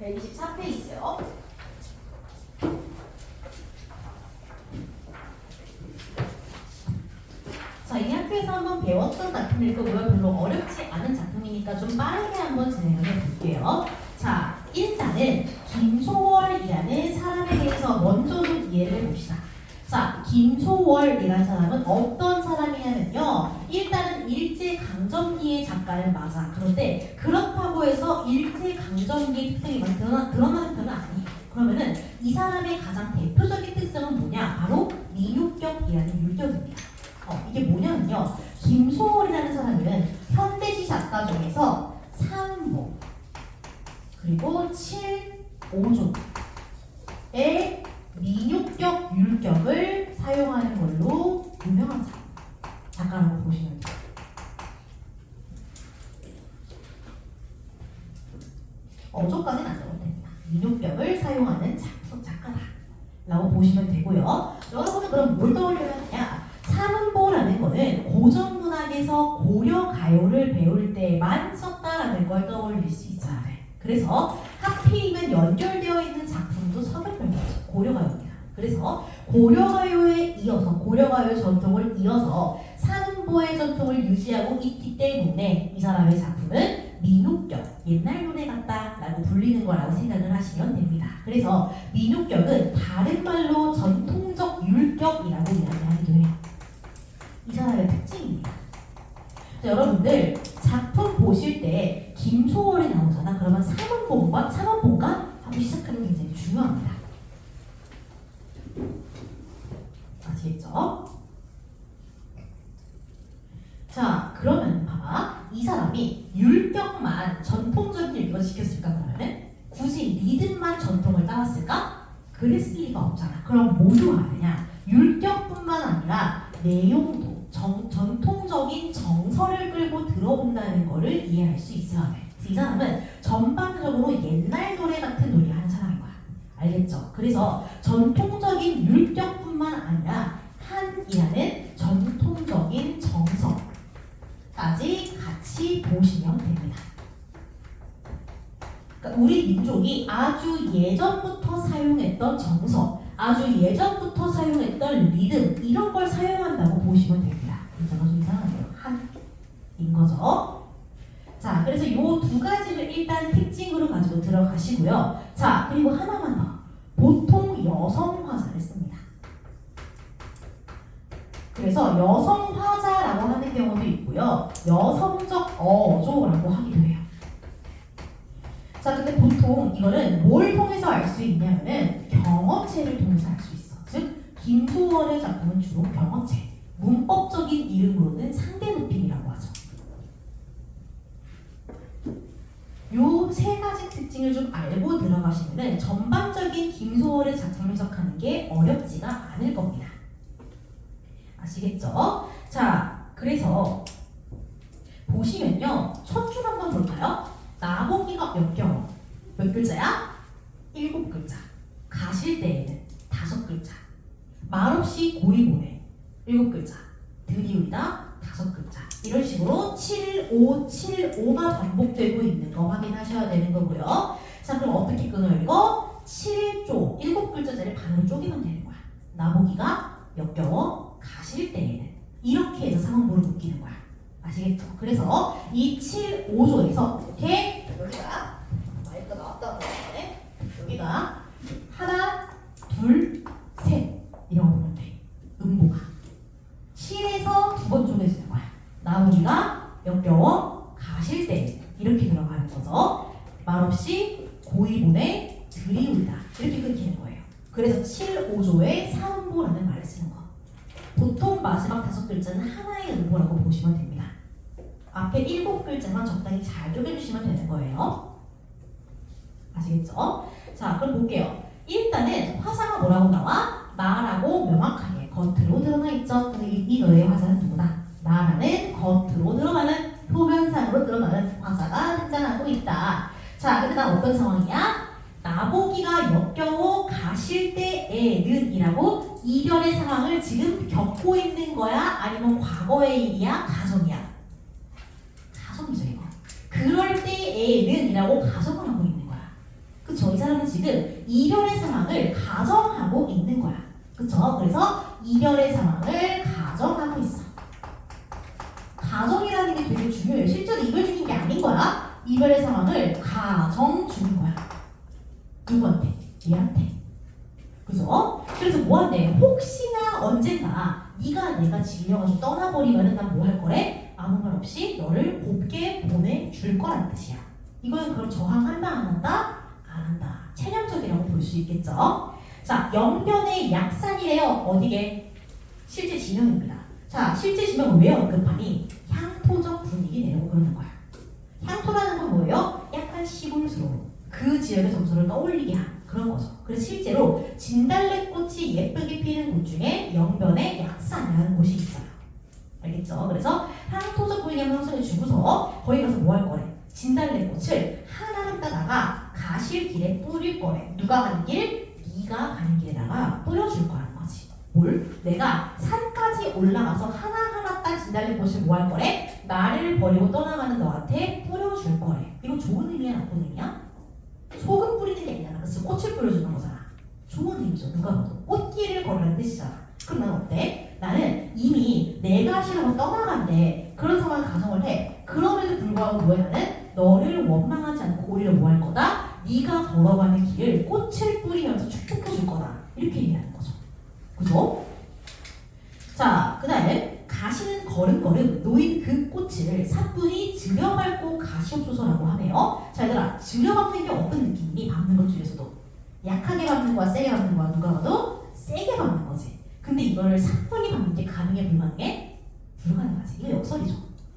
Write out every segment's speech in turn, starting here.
124페이지요. 자, 이 학교에서 한번 배웠던 작품일 거고요. 별로 어렵지 않은 작품이니까 좀 빠르게 한번 진행을 해볼게요. 자, 일단은 김소월이라는 사람에 대해서 먼저 좀 이해를 해봅시다. 자, 김소월이라는 사람은 어떤 사람이냐면요. 일단은 일제강점기의 작가는 맞아. 그런데 그렇다고 해서 일제강점기의 특성이 막 드러나, 드러나는 편은 아니에요. 그러면은 이 사람의 가장 대표적인 특성은 뭐냐? 바로 민요격이라는 율격입니다. 어, 이게 뭐냐면요. 김소월이라는 사람은 현대시 작가 중에서 상보 그리고 7, 5조의 민요격, 율격을 사용하는 걸로 유명한. 작가라고 보시면 돼요. 어조까지는 안 적어도 됩니다. 민요격을 사용하는 작품 작가다. 라고 보시면 되고요. 여러분은 그럼 뭘 떠올려야 하냐? 사문보라는 거는 고전 문학에서 고려 가요를 배울 때만 썼다라는 걸 떠올릴 수 돼. 그래서 하필이면 연결되어 있는 작품도 서경명이죠. 고려 가요입니다. 그래서 고려 가요에 이어서 고려 가요 전통을 이어서 사문보의 전통을 유지하고 있기 때문에 이 사람의 작품은 민요격, 옛날 노래 같다라고 불리는 거라고 생각을 하시면 됩니다. 그래서 민요격은 다른 말로 전통적 율격이라고 이야기하기도 해요. 이 사람의 특징입니다. 자, 여러분들 작품 보실 때 김소월이 나오잖아. 그러면 삼원본과 삼원본과 하고 시작하는 게 굉장히 중요합니다. 아시겠죠? 자, 그러면 봐봐. 이 사람이 율격만 전통적인 율격을 지켰을까 그러면은 굳이 리듬만 전통을 따랐을까? 그랬을 리가 없잖아. 그럼 뭐도 하느냐? 율격뿐만 아니라 내용도 정, 전통적인 정서를 끌고 들어온다는 거를 이해할 수 있어야 돼. 이 사람은 전반적으로 옛날 노래 같은 노래 하는 사람인 거야. 알겠죠? 그래서 전통적인 율격뿐만 아니라 한이라는 전통적인 정서까지 같이 보시면 됩니다. 그러니까 우리 민족이 아주 예전부터 사용했던 정서, 아주 예전부터 사용했던 리듬 이런 걸 사용한다고 보시면 됩니다. 이자가 좀 이상하네요. 한인 거죠. 자, 그래서 이 두 가지를 일단 특징으로 가지고 들어가시고요. 자, 그리고 하나만 더. 보통 여성 그래서 여성 화자라고 하는 경우도 있고요. 여성적 어조라고 하기도 해요. 자, 근데 보통 이거는 뭘 통해서 알 수 있냐면은 경어체를 통해서 알 수 있어. 즉, 김소월의 작품은 주로 경어체. 문법적인 이름으로는 상대 높임이라고 하죠. 요 세 가지 특징을 좀 알고 들어가시면은 전반적인 김소월의 작품 해석하는 게 어렵지가 않을 겁니다. 아시겠죠? 자, 그래서 보시면요. 첫 줄 한번 볼까요? 나보기가 몇 경어? 몇 글자야? 일곱 글자. 가실 때에는 다섯 글자. 말없이 고이 보내. 일곱 글자. 드리우다 다섯 글자. 이런 식으로 7, 5, 7, 5가 반복되고 있는 거 확인하셔야 되는 거고요. 자, 그럼 어떻게 끊어요? 이거 7조, 일곱 글자짜리 반으로 쪼개면 되는 거야. 나보기가 몇 경어? 가실 때에는. 이렇게 해서 상황보를 묶이는 거야. 아시겠죠? 그래서 이 7, 5조에서 이렇게 여기가 마이크가 나왔다고 하는데 여기가 하나, 둘, 셋 이런 거 보면 돼. 음보가 7에서 두 번 쪼개지는 거야. 나오기가 역겨워 가실 때 이렇게 들어가는 거죠. 말없이 고이보내 들이운다 이렇게 끊기는 거예요. 그래서 7, 5조에 사음보라는 말을 쓰는 거. 보통 마지막 다섯 글자는 하나의 음보라고 보시면 됩니다. 앞에 일곱 글자만 적당히 잘 쪼개주시면 되는 거예요. 아시겠죠? 자, 그럼 볼게요. 일단은 화자가 뭐라고 나와? 나라고 명확하게 겉으로 드러나 있죠. 이, 이 노래의 화자는 누구다? 나라는 겉으로 드러나는 표면상으로 드러나는 화자가 등장하고 있다. 자, 근데 난 어떤 상황이야? 나보기가 역겨워 가실 때에는 이라고 이별의 상황을 지금 겪고 있는 거야? 아니면 과거의 일이야? 가정이야? 그럴 때에는 이라고 가정을 하고 있는 거야. 그쵸? 이 사람은 지금 이별의 상황을 가정하고 있는 거야. 그쵸? 그래서 이별의 상황을 가정하고 있어. 가정이라는 게 되게 중요해요. 실제로 이별 중인 게 아닌 거야. 이별의 상황을 가정 중인 거야. 누구한테? 얘한테. 그죠? 그래서 뭐 한대? 혹시나 언젠가 네가 내가 질려가지고 떠나버리면은 난 뭐 할 거래? 아무 말 없이 너를 곱게 보내줄 거란 뜻이야. 이거는 그럼 저항한다 안 한다? 안 한다. 체념적이라고 볼 수 있겠죠? 자, 영변의 약산이래요. 어디게? 실제 지명입니다. 자, 실제 지명은 왜 언급하니? 향토적 분위기네요. 그러는 거야. 향토라는 건 뭐예요? 약간 시골스러운 그 지역의 정서를 떠올리게 한 그런 거죠. 그래서 실제로 진달래꽃이 예쁘게 피는 곳 중에 영변의 약산이라는 곳이 있어요. 알겠죠? 그래서 향토적 분위기한 형성을 주고서 거기 가서 뭐 할 거래? 진달래 꽃을 하나를 따다가 가실 길에 뿌릴 거래. 누가 가는 길? 네가 가는 길에다가 뿌려줄 거라는 거지. 뭘? 내가 산까지 올라가서 하나하나 딴 진달래 꽃을 뭐 할 거래? 나를 버리고 떠나가는 너한테 뿌려줄 거래. 이거 좋은 의미야 나쁜 의미야? 소금 뿌리는 게 아니잖아. 그래서 꽃을 뿌려주는 거잖아. 좋은 의미죠. 누가 봐도 꽃길을 걸으라는 뜻이잖아. 그럼 난 어때? 나는 이미 내가 싫어서 떠나간대. 그런 상황을 가정을 해. 그럼에도 불구하고 나는 너를 원망하지 않고 오히려 뭐 할 거다? 네가 걸어가는 길을 꽃을 뿌리면서 축복해 줄 거다. 이렇게 얘기하는 거죠. 그죠? 자, 그 다음에 가시는 걸음걸음 놓인 그 꽃을 사뿐히 들여밟고 가시옵소서라고 하네요. 자, 얘들아, 들여밟는 게 어떤 느낌이니? 밟는 것 중에서도 약하게 밟는 거야, 세게 밟는 거야, 누가 봐도 세게 밟는 거지. 근데 이거를 사뿐히 밟는 게 가능해, 불가능해? 불가능하지. 이거 역설이죠.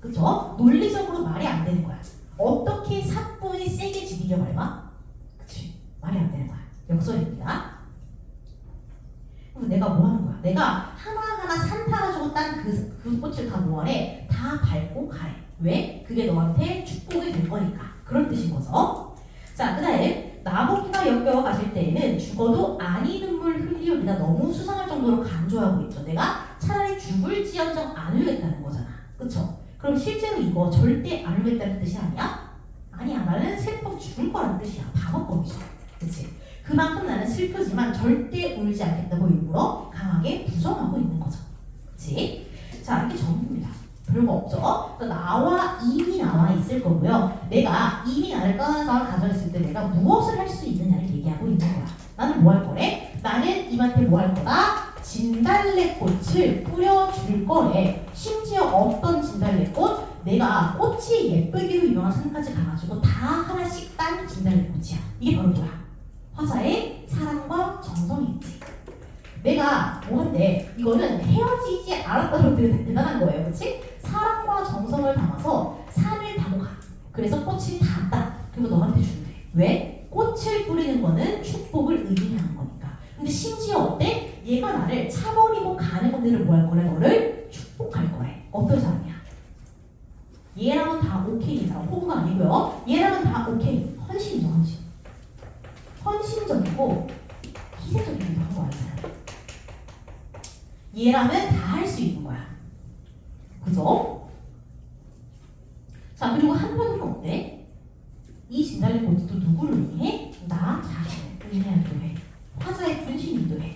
그쵸? 논리적으로 말이 안 되는 거야. 어떻게 사뿐히 세게 지디겨 밟아? 그치? 말이 안 되는 거야. 역설입니다. 그럼 내가 뭐 하는 거야? 내가 하나하나 산 타가지고 딴 그 그 꽃을 다 뭐하래? 다 밟고 가래. 왜? 그게 너한테 축복이 될 거니까. 그런 뜻인 거죠. 자, 그 다음에 나무기가 역겨워 가실 때에는 죽어도 아니 흘리오리다 너무 수상할 정도로 강조하고 있죠. 내가 차라리 죽을지언정 안 울겠다는 거잖아. 그쵸? 그럼 실제로 이거 절대 안 울겠다는 뜻이 아니야? 아니야. 나는 슬퍼서 죽을 거라는 뜻이야. 방어법이죠. 그치? 그만큼 나는 슬프지만 절대 울지 않겠다고 일부러 강하게 부정하고 있는 거죠. 그치? 자, 이게 전부입니다. 별거 없죠? 나와 이미 나와 있을 거고요. 내가 이미 나를 상황을 가정했을 때 내가 무엇을 할 수 있느냐를 얘기하고 있는 거야. 나는 뭐 할 거래? 이한테 뭐할 거다? 진달래꽃을 뿌려줄 거래. 심지어 어떤 진달래꽃? 내가 꽃이 예쁘기로 유명한 산까지 가가지고 다 하나씩 딴 진달래꽃이야. 이게 바로 뭐야? 화자의 사랑과 정성이 있지. 내가 뭐한데 이거는 헤어지지 않았다는 데 대단한 거예요, 그렇지? 사랑과 정성을 담아서 산을 타고 가. 그래서 꽃이 닿았다. 그리고 너한테 준대. 왜? 꽃을 뿌리는 거는 축복을 의미하는 거니까. 근데 심지어 어때? 얘가 나를 차버리고 가는 것들을 뭐할 거래? 너를 축복할 거래. 어떤 사람이야? 얘랑은 다 오케이인 사람. 호구가 아니고요. 얘랑은 다 오케이. 헌신이죠, 헌신. 헌신적이고 희생적이기도 한거 알잖아요. 얘라면 다 할 수 있는 거야. 그죠? 자, 그리고 한편으로 어때? 이 진달래 꽃도 누구를 의미해? 나 자신을 의미하기도 해. 화자의 분신이기도 해.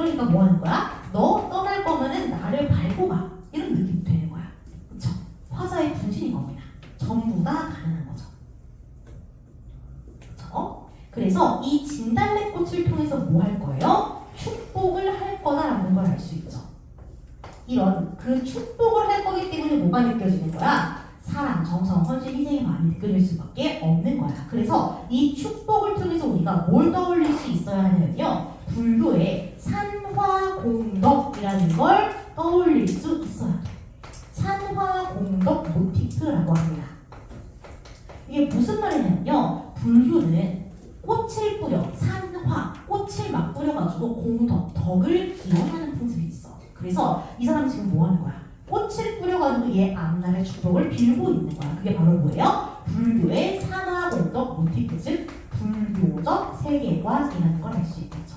그러니까 뭐 하는 거야? 너 떠날 거면은 나를 밟고 가. 이런 느낌이 되는 거야. 그쵸? 화자의 분신인 겁니다. 전부 다 가능한 거죠. 그쵸? 그래서 이 진달래꽃을 통해서 뭐 할 거예요? 축복을 할 거다라는 걸 알 수 있죠. 이런 그 축복을 할 거기 때문에 뭐가 느껴지는 거야? 사랑, 정성, 헌신, 희생이 많이 느껴질 수밖에 없는 거야. 그래서 이 축복을 통해서 우리가 뭘 떠올릴 수 있어야 하냐면요. 불교의 공덕이라는 걸 떠올릴 수 있어야 돼. 산화 공덕 모티프라고 합니다. 이게 무슨 말이냐면요. 불교는 꽃을 뿌려, 산화, 꽃을 막 뿌려가지고 공덕, 덕을 기원하는 풍습이 있어. 그래서 이 사람 지금 뭐 하는 거야? 꽃을 뿌려가지고 얘 앞날의 축복을 빌고 있는 거야. 그게 바로 뭐예요? 불교의 산화 공덕 모티프, 즉 불교적 세계관이라는 걸 알 수 있겠죠.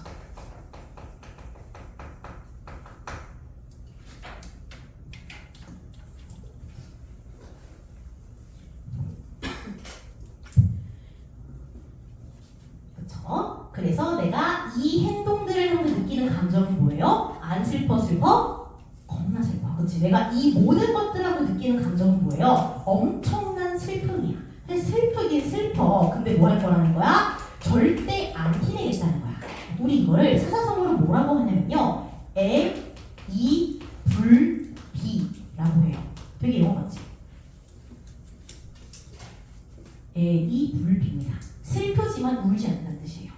그래서 내가 이 행동들을 하면서 느끼는 감정이 뭐예요? 안 슬퍼 슬퍼? 겁나 슬퍼. 그렇지? 내가 이 모든 것들하고 느끼는 감정은 뭐예요? 엄청난 슬픔이야. 슬프긴 슬퍼. 근데 뭐 할 거라는 거야? 절대 안 티내겠다는 거야. 우리 이거를 사사성어로 뭐라고 하냐면요. M, E, 불, B라고 해요. 되게 영어 같지? 에, 이, 불, B입니다. 슬프지만 울지 않는다는 뜻이에요.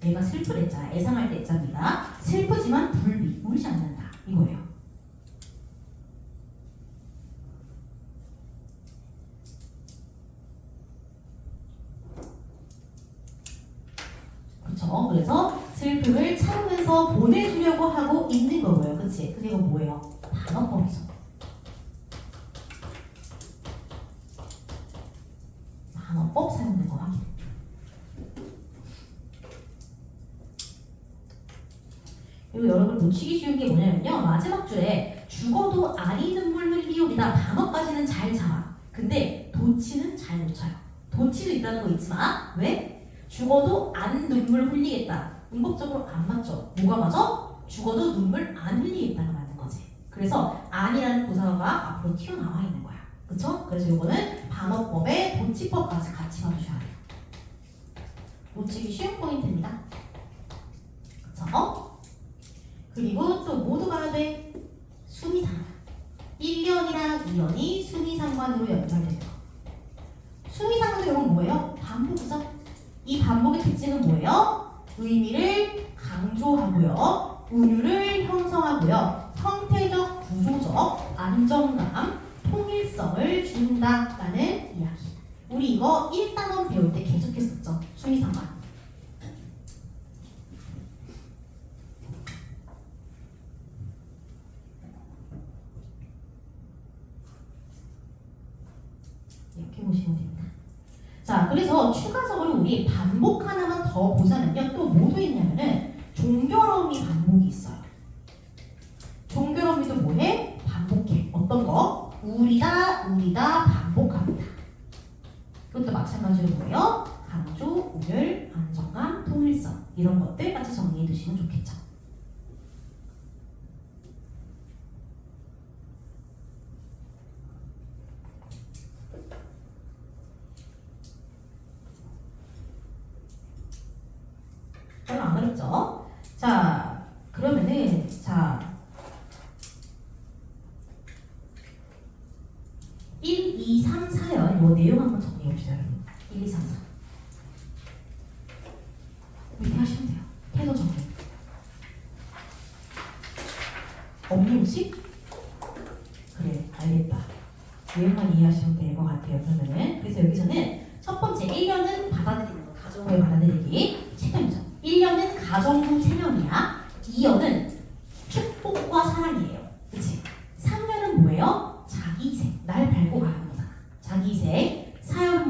내가 슬프랬자, 애상할 때 애자입니다. 슬프지만 불비, 울지 않는다. 이거예요. 그렇죠. 그래서 슬픔을 참으면서 보내주려고 하고 있는 거고요. 그치? 그리고 뭐예요? 단어법이죠. 단어법 사용된 거 확인. 그리고 여러분 놓치기 쉬운 게 뭐냐면요. 마지막 줄에 죽어도 아니 눈물 흘리오리다 단어까지는 잘 잡아. 근데 도치는 잘못 쳐요. 도치도 있다는 거 마. 왜? 죽어도 안 눈물 흘리겠다. 문법적으로 안 맞죠? 뭐가 맞아? 죽어도 눈물 안 거지. 그래서 안이라는 부사가 앞으로 튀어나와 있는 거야. 그쵸? 그래서 이거는 반어법에 도치법까지 같이 봐주셔야 돼요. 놓치기 쉬운 포인트입니다. 그쵸? 그리고 또 모두 가야 돼. 수미상관. 1년이랑 2년이 수미상관으로 연결돼요. 수미상관도 이건 뭐예요? 반복이죠? 이 반복의 특징은 뭐예요? 의미를 강조하고요. 운율을 형성하고요. 형태적, 구조적, 안정감, 통일성을 준다라는 이야기. 우리 이거 1단원 배울 때 계속했었죠. 수미상관. 이렇게 보시면 됩니다. 자, 그래서 추가적으로 우리 반복 하나만 더 보자면요. 또 뭐도 있냐면은 종결어음이 반복이 있어요. 종결어음이도 뭐해? 반복해. 어떤 거? 우리다, 우리다, 반복합니다. 이것도 마찬가지로 뭐예요? 강조, 우열, 안정감, 통일성 이런 것들 같이 정리해 두시면 좋겠죠. 별로 안 어렵죠? 자, 그러면은 자 1, 2, 3, 4연 요 내용 한번 정리해 봅시다, 여러분. 1, 2, 3, 4. 이렇게 하시면 돼요. 태도 정리. 없니 혹시? 그래, 알겠다. 내용만 이해하시면 될 것 같아요. 그러면은 그래서 여기서는 첫 번째 1년은 받아들이는 거, 가정부의 받아들이기 체면이죠. 1년은 가정부 체면이야. 2년은 축복과 사랑이에요. 그치? 3년은 뭐예요? 자기생. 날 밟고 가는 거잖아. 자기생. 4년은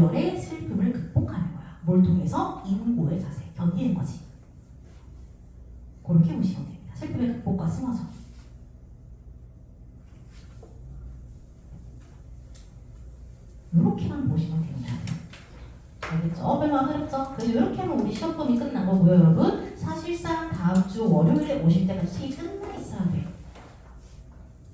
이별의 슬픔을 극복하는 거야. 뭘 통해서? 인고의 자세. 견디는 거지. 그렇게 보시면 됩니다. 슬픔의 극복과 승화죠. 이렇게만 보시면 됩니다. 알겠죠? 안 어렵죠? 그래서 이렇게 하면 우리 시험 범위 끝난 거고요, 여러분. 사실상 다음 주 월요일에 오실 때까지 책이 끝나 있어야 돼요.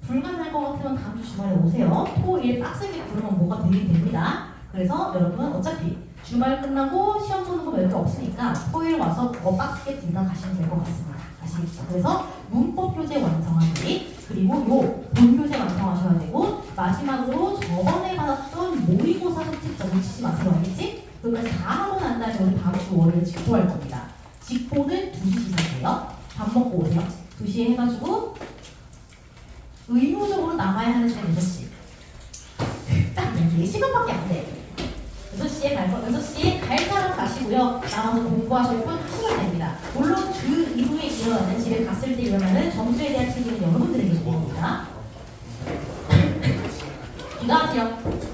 불가능할 것 같으면 다음 주 주말에 오세요. 토 일 빡세게 부르면 뭐가 되긴 됩니다. 그래서 여러분 어차피 주말 끝나고 시험 보는 거몇개 없으니까 토일 와서 더 빡세게 가시면 될 것 같습니다. 아시겠죠? 그래서 문법 교재 완성하기 그리고 요 본 교재 완성하셔야 되고 마지막으로 저번에 받았던 모의고사 특집점 놓치지 마세요. 알겠지? 그까지 다 하고 난 다음에 우리 다음 주 월요일 직보할 겁니다. 직보는 2시 시작해요. 밥 먹고 오세요. 2시에 해가지고 의무적으로 남아야 하는 시간 6시. 딱 4시간밖에 안 돼. 6시에 갈 거, 6시에 갈 사람 가시고요. 나와서 공부하실 분 하시면 됩니다. 물론 그 이후에 일어나는 집에 갔을 때 일어나는 점수에 대한 책임은 여러분들에게 있습니다. 기도하세요.